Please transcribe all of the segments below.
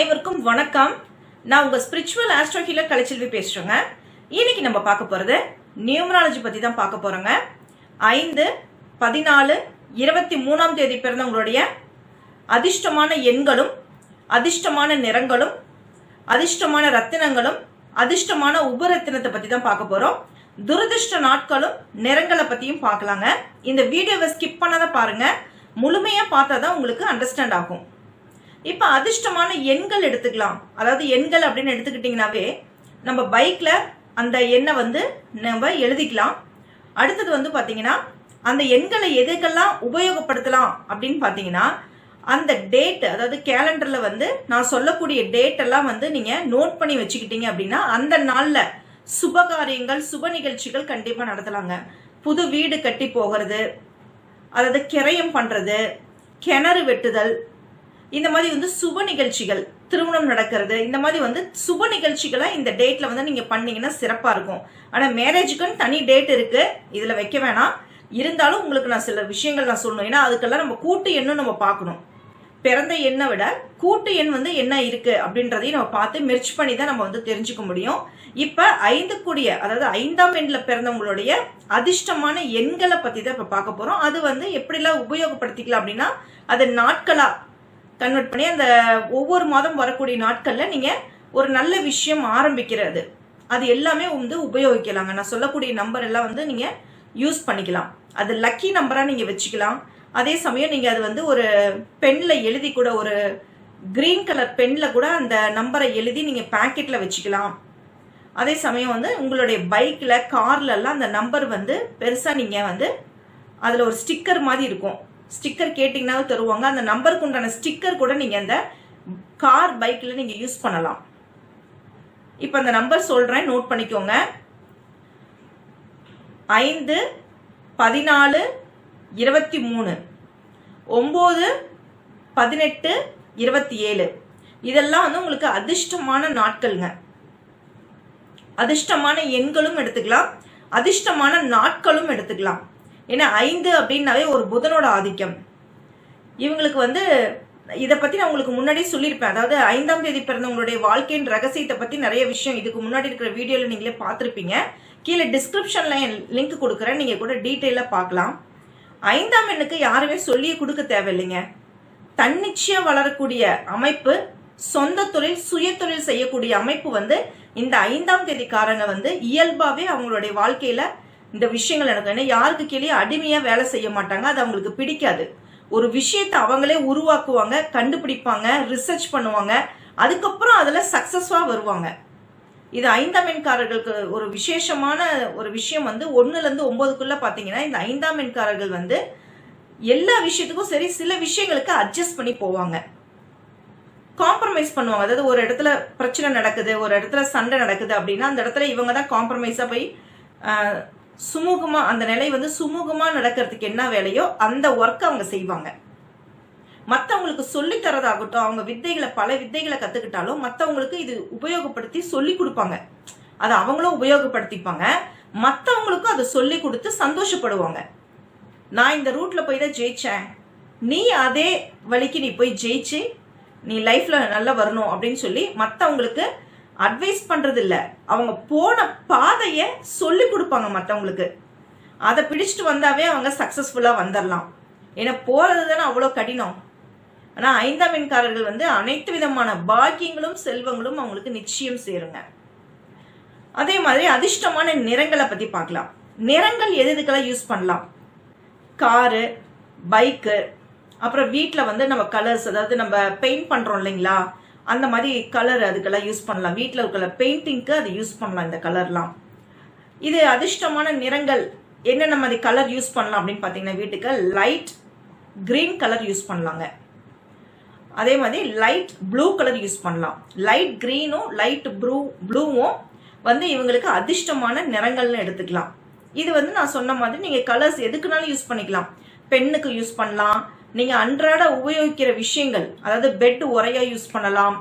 அனைவருக்கும் வணக்கம். நான் உங்க ஸ்பிரிச்சுவல் ஆஸ்ட்ரோ ஹீலர் கலைச்செல்வி பேசுறேங்க. இன்னைக்கு நம்ம பார்க்க போறது நியூமராலஜி பத்தி தான் பார்க்க போறோங்க. ஐந்து பதினாலு இருபத்தி மூணாம் தேதி பிறந்தவங்களுடைய அதிர்ஷ்டமான எண்களும் அதிர்ஷ்டமான நிறங்களும் அதிர்ஷ்டமான ரத்தினங்களும் அதிர்ஷ்டமான உபரத்தினத்தை பத்தி தான் பார்க்க போறோம். துரதிர்ஷ்ட நாட்களும் நிறங்களை பத்தியும் பார்க்கலாங்க. இந்த வீடியோவை ஸ்கிப் பண்ணாத பாருங்க. முழுமையா பார்த்தா தான் உங்களுக்கு அண்டர்ஸ்டாண்ட் ஆகும். இப்போ அதிர்ஷ்டமான எண்கள் எடுத்துக்கலாம். அதாவது எண்கள் அப்படின்னு எடுத்துக்கிட்டிங்கனாவே நம்ம பைக்கில் அந்த எண்ணை வந்து நம்ம எழுதிக்கலாம். அடுத்தது வந்து பார்த்தீங்கன்னா அந்த எண்களை எதுக்கெல்லாம் உபயோகப்படுத்தலாம் அப்படின்னு பார்த்தீங்கன்னா அந்த டேட் அதாவது கேலண்டரில் வந்து நான் சொல்லக்கூடிய டேட் எல்லாம் வந்து நீங்கள் நோட் பண்ணி வச்சுக்கிட்டீங்க அப்படின்னா அந்த நாளில் சுபகாரியங்கள் சுப நிகழ்ச்சிகள் கண்டிப்பாக நடத்தலாங்க. புது வீடு கட்டி போகிறது அதாவது கிரயம் பண்ணுறது கிணறு வெட்டுதல் இந்த மாதிரி வந்து சுப நிகழ்ச்சிகள் திருமணம் நடக்கிறது இந்த மாதிரி வந்து சுப நிகழ்ச்சிகளை இந்த டேட்ல வந்து நீங்க பண்ணீங்கன்னா சிறப்பா இருக்கும். ஆனா மேரேஜுக்குன்னு தனி டேட் இருக்கு. இதுல வைக்க வேணாம். இருந்தாலும் உங்களுக்கு நான் சில விஷயங்கள் நான் சொல்லணும். ஏன்னா அதுக்கெல்லாம் நம்ம கூட்டு எண்ணும் நம்ம பார்க்கணும். பிறந்த எண்ணை விட கூட்டு எண் வந்து என்ன இருக்கு அப்படின்றதையும் நம்ம பார்த்து மெர்ச் பண்ணி தான் நம்ம வந்து தெரிஞ்சுக்க முடியும். இப்ப ஐந்து கூடிய அதாவது ஐந்தாம் எண்ணில் பிறந்தவங்களுடைய அதிர்ஷ்டமான எண்களை பத்தி தான் இப்ப பார்க்க போறோம். அது வந்து எப்படிலாம் உபயோகப்படுத்திக்கலாம் அப்படின்னா அது நாட்களா கன்வெர்ட் பண்ணி அந்த ஒவ்வொரு மாதம் வரக்கூடிய நாட்களில் நீங்கள் ஒரு நல்ல விஷயம் ஆரம்பிக்கிறது. அது எல்லாமே வந்து உபயோகிக்கலாங்க. நான் சொல்லக்கூடிய நம்பர் எல்லாம் வந்து நீங்கள் யூஸ் பண்ணிக்கலாம். அது லக்கி நம்பராக நீங்கள் வச்சுக்கலாம். அதே சமயம் நீங்கள் அது வந்து ஒரு பெண்ணில் எழுதி கூட ஒரு கிரீன் கலர் பெண்ணில் கூட அந்த நம்பரை எழுதி நீங்கள் பேக்கெட்டில் வச்சுக்கலாம். அதே சமயம் வந்து உங்களுடைய பைக்கில் கார்லல்லாம் அந்த நம்பர் வந்து பெருசாக நீங்கள் வந்து அதில் ஒரு ஸ்டிக்கர் மாதிரி இருக்கும். ஸ்டிக்கர் கேட்டிங்கனாலும் தருவாங்க. அந்த நம்பருக்கு உண்டான ஸ்டிக்கர் கூட நீங்க அந்த கார் பைக்ல நீங்க யூஸ் பண்ணலாம். இப்போ அந்த நம்பர் சொல்றேன் நோட் பண்ணிக்கோங்க. ஐந்து பதினாலு இருபத்தி மூணு. ஒம்பது பதினெட்டு இருபத்தி ஏழு. இதெல்லாம் வந்து உங்களுக்கு அதிர்ஷ்டமான நாட்கள்ங்க. அதிர்ஷ்டமான எண்களும் எடுத்துக்கலாம். அதிர்ஷ்டமான நாட்களும் எடுத்துக்கலாம். ஏன்னா ஐந்து அப்படின்னாவே ஒரு புதனோட ஆதிக்கம். இவங்களுக்கு வந்து இதை பற்றி நான் உங்களுக்கு முன்னாடியே சொல்லியிருப்பேன். அதாவது ஐந்தாம் தேதி பிறந்தவங்களுடைய வாழ்க்கையின் ரகசியத்தை பற்றி நிறைய விஷயம் இதுக்கு முன்னாடி இருக்கிற வீடியோவில் நீங்களே பார்த்துருப்பீங்க. கீழே டிஸ்கிரிப்ஷனில் லிங்க் கொடுக்குறேன். நீங்கள் கூட டீட்டெயிலாக பார்க்கலாம். ஐந்தாம் எண்ணுக்கு யாருமே சொல்லியே கொடுக்க தேவையில்லைங்க. தன்னிச்சையாக வளரக்கூடிய அமைப்பு சொந்த தொழில் சுய தொழில் செய்யக்கூடிய அமைப்பு வந்து இந்த ஐந்தாம் தேதிக்காரங்க வந்து இயல்பாகவே அவங்களுடைய வாழ்க்கையில் இந்த விஷயங்கள் நடக்கும் ஏன்னா யாருக்கு கீழே அடிமையாக வேலை செய்ய மாட்டாங்க. அது அவங்களுக்கு பிடிக்காது. ஒரு விஷயத்தை அவங்களே உருவாக்குவாங்க கண்டுபிடிப்பாங்க ரிசர்ச் பண்ணுவாங்க. அதுக்கப்புறம் அதில் சக்ஸஸ்ஃபாக வருவாங்க. இது ஐந்தாம் எண்காரர்களுக்கு ஒரு விசேஷமான ஒரு விஷயம் வந்து ஒன்றுலேருந்து ஒம்போதுக்குள்ளே பார்த்தீங்கன்னா இந்த ஐந்தாம் எண்காரர்கள் வந்து எல்லா விஷயத்துக்கும் சரி சில விஷயங்களுக்கு அட்ஜஸ்ட் பண்ணி போவாங்க. காம்ப்ரமைஸ் பண்ணுவாங்க. அதாவது ஒரு இடத்துல பிரச்சனை நடக்குது ஒரு இடத்துல சண்டை நடக்குது அப்படின்னா அந்த இடத்துல இவங்க தான் காம்ப்ரமைஸாக போய் சுமூகமாக அந்த நிலை வந்து சுமூகமாக நடக்கிறதுக்கு என்ன வேலையோ அந்த ஒர்க்கை அவங்க செய்வாங்க. மற்றவங்களுக்கு சொல்லி தரதாகட்டும் அவங்க வித்தைகளை பல வித்தைகளை கற்றுக்கிட்டாலும் மற்றவங்களுக்கு இது உபயோகப்படுத்தி சொல்லி கொடுப்பாங்க. அதை அவங்களும் உபயோகப்படுத்திப்பாங்க. மற்றவங்களுக்கும் அதை சொல்லி கொடுத்து சந்தோஷப்படுவாங்க. நான் இந்த ரூட்ல போய் தான் ஜெயிச்சேன். நீ அதே வழிக்கு நீ போய் ஜெயிச்சு நீ லைஃப்ல நல்லா வரணும் அப்படின்னு சொல்லி மற்றவங்களுக்கு அட்வைஸ் பண்றது இல்ல அவங்க போன பாதையை சொல்லி கொடுப்பாங்க மற்றவங்களுக்கு அதை பிடிச்சிட்டு வந்தாவே அவங்க சக்சஸ்ஃபுல்லா வந்துடலாம் ஏன்னா போறது தானே அவ்வளோ கடினம். ஆனால் ஐந்தாம் எண்காரர்கள் வந்து அனைத்து விதமான பாக்கியங்களும் செல்வங்களும் அவங்களுக்கு நிச்சயம் சேருங்க. அதே மாதிரி அதிர்ஷ்டமான நிறங்களை பற்றி பார்க்கலாம். நிறங்கள் எது எதுக்கெல்லாம் யூஸ் பண்ணலாம்? காரு பைக்கு அப்புறம் வீட்டில் வந்து நம்ம கலர்ஸ் அதாவது நம்ம பெயிண்ட் பண்ணுறோம் இல்லைங்களா? அந்த மாதிரி கலர் அதுக்கெல்லாம் யூஸ் பண்ணலாம். வீட்டில் இருக்கிற பெயிண்டிங்க்கு அது யூஸ் பண்ணலாம் இந்த கலர்லாம் இது அதிர்ஷ்டமான நிறங்கள். என்னென்ன மாதிரி கலர் யூஸ் பண்ணலாம் அப்படின்னு பார்த்தீங்கன்னா வீட்டுக்கு லைட் கிரீன் கலர் யூஸ் பண்ணலாங்க. அதே மாதிரி லைட் ப்ளூ கலர் யூஸ் பண்ணலாம். லைட் க்ரீனும் லைட் ப்ளூ ப்ளூவும் வந்து இவங்களுக்கு அதிர்ஷ்டமான நிறங்கள்னு எடுத்துக்கலாம். இது வந்து நான் சொன்ன மாதிரி நீங்கள் கலர்ஸ் எதுக்குனாலும் யூஸ் பண்ணிக்கலாம். பெண்ணுக்கு யூஸ் பண்ணலாம். நீங்கள் அன்றாட உபயோகிக்கிற விஷயங்கள் அதாவது பெட் உரையா யூஸ் பண்ணலாம்.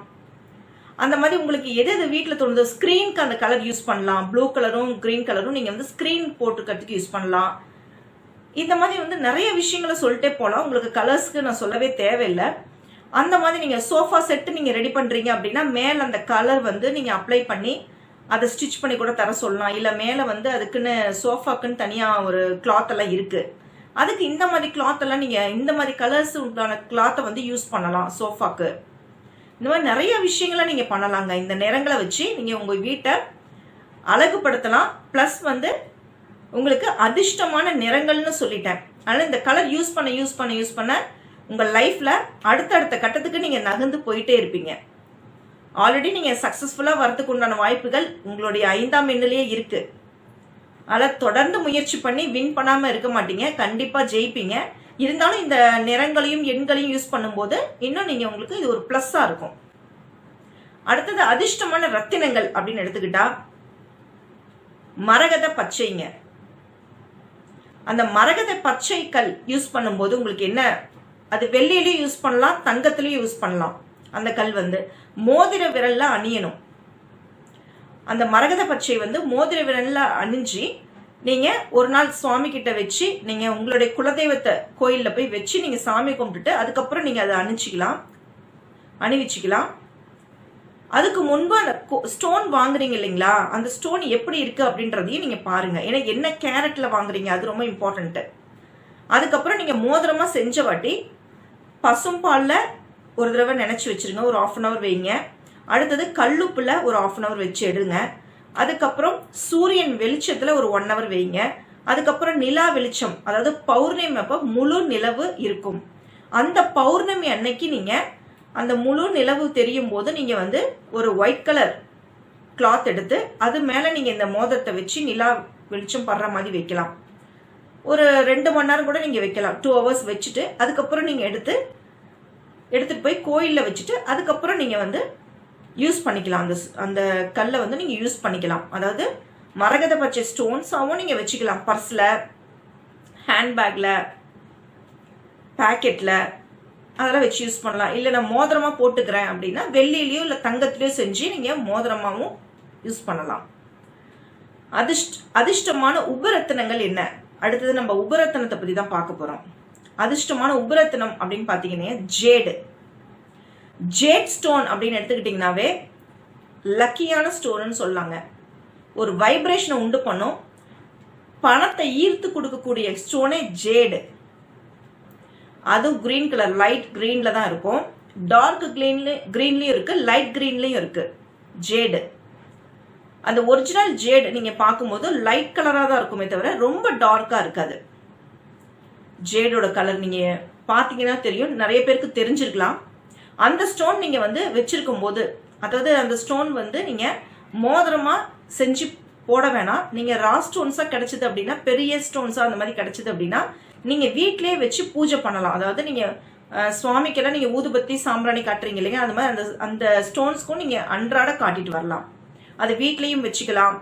அந்த மாதிரி உங்களுக்கு எது எது வீட்டில் தோணுதோ ஸ்க்ரீனுக்கு அந்த கலர் யூஸ் பண்ணலாம். ப்ளூ கலரும் க்ரீன் கலரும் நீங்கள் வந்து ஸ்க்ரீன் போட்டுக்கிறதுக்கு யூஸ் பண்ணலாம். இந்த மாதிரி வந்து நிறைய விஷயங்களை சொல்லிட்டே போகலாம் உங்களுக்கு கலர்ஸ்க்கு நான் சொல்லவே தேவையில்லை. அந்த மாதிரி நீங்கள் சோஃபா செட்டு நீங்கள் ரெடி பண்ணுறீங்க அப்படின்னா மேலே அந்த கலர் வந்து நீங்கள் அப்ளை பண்ணி அதை ஸ்டிச் பண்ணி கூட தர சொல்லலாம். இல்லை மேலே வந்து அதுக்குன்னு சோஃபாக்குன்னு தனியாக ஒரு கிளாத் எல்லாம் இருக்குது அதுக்கு இந்த மாதிரி கிளாத் எல்லாம் நீங்கள் இந்த மாதிரி கலர்ஸ் உண்டான கிளாத்தை வந்து யூஸ் பண்ணலாம் சோஃபாக்கு இந்த மாதிரி நிறைய விஷயங்களை நீங்கள் பண்ணலாங்க. இந்த நிறங்களை வச்சு நீங்கள் உங்கள் வீட்டை அழகுபடுத்தலாம். ப்ளஸ் வந்து உங்களுக்கு அதிர்ஷ்டமான நிறங்கள்னு சொல்லிட்டேன். அதனால் இந்த கலர் யூஸ் பண்ண யூஸ் பண்ண யூஸ் பண்ண உங்கள் லைஃப்பில் அடுத்தடுத்த கட்டத்துக்கு நீங்கள் நகர்ந்து போயிட்டே இருப்பீங்க. ஆல்ரெடி நீங்கள் சக்ஸஸ்ஃபுல்லாக வரதுக்கு உண்டான வாய்ப்புகள் உங்களுடைய ஐந்தாம் எண்ணிலேயே இருக்குது அதில் தொடர்ந்து முயற்சி பண்ணி வின் பண்ணாமல் இருக்க மாட்டீங்க. கண்டிப்பாக ஜெயிப்பீங்க. இருந்தாலும் இந்த நிறங்களையும் எண்களையும் யூஸ் பண்ணும்போது இன்னும் நீங்கள் உங்களுக்கு இது ஒரு ப்ளஸ்ஸாக இருக்கும். அடுத்தது அதிர்ஷ்டமான ரத்தினங்கள் அப்படின்னு எடுத்துக்கிட்டா மரகத பச்சைங்க. அந்த மரகத பச்சை கல் யூஸ் பண்ணும்போது உங்களுக்கு என்ன அது வெள்ளியிலையும் யூஸ் பண்ணலாம் தங்கத்திலையும் யூஸ் பண்ணலாம். அந்த கல் வந்து மோதிர விரல்ல அணியணும். அந்த மரகத பச்சை வந்து மோதிர விரலில் அணிஞ்சு நீங்கள் ஒரு நாள் சுவாமி கிட்ட வச்சு நீங்கள் உங்களுடைய குலதெய்வத்தை கோயிலில் போய் வச்சு நீங்கள் சாமி கும்பிட்டுட்டு அதுக்கப்புறம் நீங்கள் அதை அணிச்சிக்கலாம் அணிவிச்சிக்கலாம். அதுக்கு முன்பு அந்த ஸ்டோன் வாங்குறீங்க இல்லைங்களா? அந்த ஸ்டோன் எப்படி இருக்கு அப்படின்றதையும் நீங்க பாருங்க. ஏன்னா என்ன கேரட்ல வாங்குறீங்க? அது ரொம்ப இம்பார்ட்டன்ட்டு அதுக்கப்புறம் நீங்க மோதிரமா செஞ்ச வாட்டி பசும்பால்ல ஒரு தடவை நினைச்சு வச்சிருங்க. ஒரு ஆஃப் அன் அவர் வைங்க. அடுத்தது கல்லுப்பில் ஒரு ஆஃப் அன் அவர் வச்சு எடுங்க. அதுக்கப்புறம் சூரியன் வெளிச்சத்தில் ஒரு ஒன் ஹவர் வைங்க. அதுக்கப்புறம் நிலா வெளிச்சம் அதாவது பௌர்ணமி அப்போ முழு நிலவு இருக்கும். அந்த பௌர்ணமி அன்னைக்கு நீங்கள் அந்த முழு நிலவு தெரியும் போது நீங்கள் வந்து ஒரு ஒயிட் கலர் கிளாத் எடுத்து அது மேலே நீங்கள் இந்த மோதிரத்தை வச்சு நிலா வெளிச்சம் படுற மாதிரி வைக்கலாம். ஒரு ரெண்டு மணி நேரம் கூட நீங்கள் வைக்கலாம். டூ ஹவர்ஸ் வச்சுட்டு அதுக்கப்புறம் நீங்கள் எடுத்து எடுத்துகிட்டு போய் கோயிலில் வச்சுட்டு அதுக்கப்புறம் நீங்கள் வந்து யூஸ் பண்ணிக்கலாம். அந்த அந்த கல்லை வந்து நீங்கள் யூஸ் பண்ணிக்கலாம். அதாவது மரகத பச்சை ஸ்டோன்ஸாகவும் நீங்கள் வச்சுக்கலாம். பர்ஸில் ஹேண்ட்பேக்கில் பேக்கெட்டில் அதெல்லாம் வச்சு யூஸ் பண்ணலாம். இல்லை நான் மோதிரமாக போட்டுக்கிறேன் அப்படின்னா வெள்ளிலேயோ இல்லை தங்கத்திலையோ செஞ்சு நீங்கள் மோதிரமாகவும் யூஸ் பண்ணலாம். அதிர்ஷ்ட அதிர்ஷ்டமான உபரத்தினங்கள் என்ன? அடுத்தது நம்ம உபரத்தினத்தை பற்றி தான் பார்க்க போகிறோம் அதிர்ஷ்டமான உபரத்தினம் அப்படின்னு பார்த்தீங்கன்னா ஜேடு ஜேட் ஸ்டோன் அப்படின்னு எடுத்துக்கிட்டிங்கனாவே லக்கியான ஸ்டோன்னு சொல்லாங்க. ஒரு வைப்ரேஷனை உண்டு பண்ணும். பணத்தை ஈர்த்து கொடுக்கக்கூடிய ஸ்டோனே ஜேடு அதுவும் கிரீன் கலர் லைட் கிரீன்ல தான் இருக்கும். டார்க் கிரீன்ல கிரீன்லயும் இருக்கு லைட் கிரீன்லயும் இருக்கு. ஜேடு அந்த ஒரிஜினல் ஜேடு நீங்க பார்க்கும்போது லைட் கலரா தான் இருக்குமே தவிர ரொம்ப டார்க்கா இருக்காது. ஜேடோட கலர் நீங்க பாத்தீங்கன்னா தெரியும். நிறைய பேருக்கு தெரிஞ்சிருக்கலாம். அந்த ஸ்டோன் நீங்க வந்து வச்சிருக்கும் போது அதாவது அந்த ஸ்டோன் வந்து நீங்க மோதிரமா செஞ்சு போட வேணாம். நீங்க ரா ஸ்டோன்ஸா கிடைச்சது அப்படின்னா பெரிய ஸ்டோன்ஸா அந்த மாதிரி கிடைச்சது அப்படின்னா நீங்க வீட்லயே வச்சு பூஜை பண்ணலாம். அதாவது நீங்க சுவாமிக்கெல்லாம் நீங்க ஊதுபத்தி சாம்பிராணி காட்டுறீங்க இல்லைங்க? அந்த மாதிரி அந்த அந்த ஸ்டோன்ஸ்க்கும் நீங்க அன்றாட காட்டிட்டு வரலாம். அது வீட்லயும் வச்சுக்கலாம்.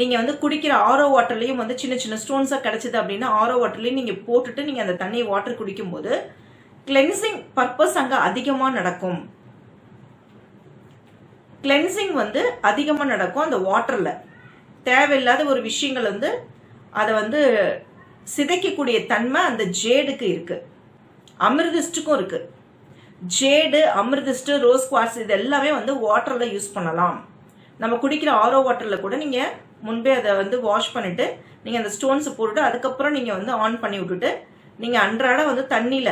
நீங்க வந்து குடிக்கிற ஆரோ வாட்டர்லயும் வந்து சின்ன சின்ன ஸ்டோன்ஸா கிடைச்சது அப்படின்னா ஆரோ வாட்டர்லயும் நீங்க போட்டுட்டு நீங்க அந்த தண்ணியை வாட்டர் குடிக்கும்போது கிளென்சிங் பர்பஸ் அங்க அதிகமா நடக்கும். கிளென்சிங் வந்து அதிகமா நடக்கும் அந்த வாட்டர்ல தேவையில்லாத ஒரு விஷயங்கள் வந்து அதை வந்து சிதைக்கக்கூடிய தன்மை அந்த ஜேடுக்கு இருக்கு. அமிர்திஸ்டுக்கும் இருக்கு. ஜேடு அமிர்திஸ்ட் ரோஸ் குவார்ட்ஸ் இது எல்லாமே வந்து வாட்டர்ல யூஸ் பண்ணலாம். நம்ம குடிக்கிற ஆரோ வாட்டர்ல கூட நீங்க முன்பே அதை வந்து வாஷ் பண்ணிட்டு நீங்க அந்த ஸ்டோன்ஸ் போட்டுட்டு அதுக்கப்புறம் நீங்க வந்து ஆன் பண்ணி விட்டுட்டு நீங்க அன்றாட வந்து தண்ணியில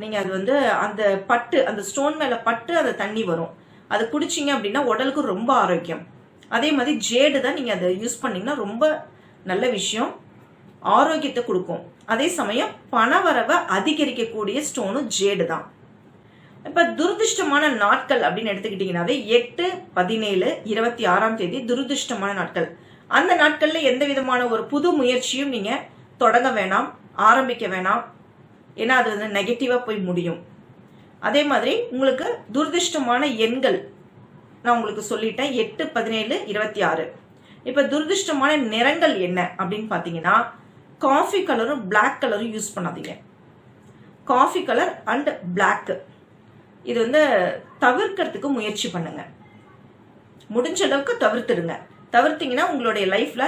நீங்கள் அது வந்து அந்த பட்டு அந்த ஸ்டோன் மேலே பட்டு அந்த தண்ணி வரும். அது குடிச்சிங்க அப்படின்னா உடலுக்கு ரொம்ப ஆரோக்கியம். அதே மாதிரி ஜேடு தான் நீங்கள் அதை யூஸ் பண்ணிங்கன்னா ரொம்ப நல்ல விஷயம். ஆரோக்கியத்தை கொடுக்கும். அதே சமயம் பணவரவை அதிகரிக்கக்கூடிய ஸ்டோனும் ஜேடு தான். இப்போ துரதிருஷ்டமான நாட்கள் அப்படின்னு எடுத்துக்கிட்டிங்கனாவே எட்டு பதினேழு இருபத்தி ஆறாம் தேதி துரதிருஷ்டமான நாட்கள். அந்த நாட்களில் எந்த விதமான ஒரு புது முயற்சியும் நீங்கள் தொடங்க வேணாம் ஆரம்பிக்க வேணாம். ஏன்னா அது வந்து நெகட்டிவா போய் முடியும். அதே மாதிரி உங்களுக்கு துரதிருஷ்டமான எண்கள் நான் உங்களுக்கு சொல்லிட்டேன். எட்டு பதினேழு இருபத்தி ஆறு. இப்ப துரதிருஷ்டமான நிறங்கள் என்ன அப்படின்னு பாத்தீங்கன்னா காஃபி கலரும் பிளாக் கலரும் யூஸ் பண்ணாதீங்க. Coffee colour and Black. இது வந்து தவிர்க்கிறதுக்கு முயற்சி பண்ணுங்க. முடிஞ்ச அளவுக்கு தவிர்த்துடுங்க. தவிர்த்தீங்கன்னா உங்களுடைய லைஃப்ல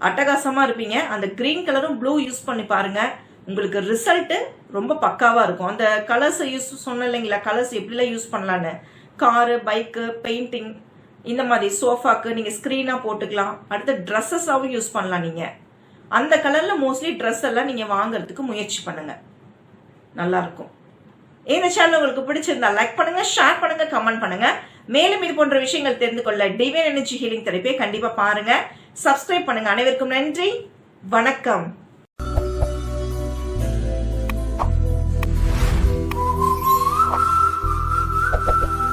அட்டகாசமா இருப்பீங்க. அந்த கிரீன் கலரும் ப்ளூ யூஸ் பண்ணி பாருங்க. உங்களுக்கு ரிசல்ட்டு ரொம்ப பக்காவாக இருக்கும். அந்த கலர்ஸ் யூஸ் சொன்ன இல்லைங்களா? கலர்ஸ் எப்படிலாம் யூஸ் பண்ணலான்னு காரு பைக்கு பெயிண்டிங் இந்த மாதிரி சோஃபாக்கு நீங்கள் ஸ்க்ரீனாக போட்டுக்கலாம். அடுத்து ட்ரெஸ்ஸஸாகவும் யூஸ் பண்ணலாம் நீங்கள் அந்த கலரில் மோஸ்ட்லி ட்ரெஸ் எல்லாம் நீங்கள் வாங்குறதுக்கு முயற்சி பண்ணுங்கள் நல்லாயிருக்கும் இந்த சேனல் உங்களுக்கு பிடிச்சிருந்தா லைக் பண்ணுங்கள் ஷேர் பண்ணுங்கள் கமெண்ட் பண்ணுங்க. மேலும் இது போன்ற விஷயங்கள் தெரிந்து கொள்ள டிவைன் எனர்ஜி ஹீலிங் தெரப்பியை கண்டிப்பாக பாருங்கள் சப்ஸ்கிரைப் பண்ணுங்க. அனைவருக்கும் நன்றி. வணக்கம்.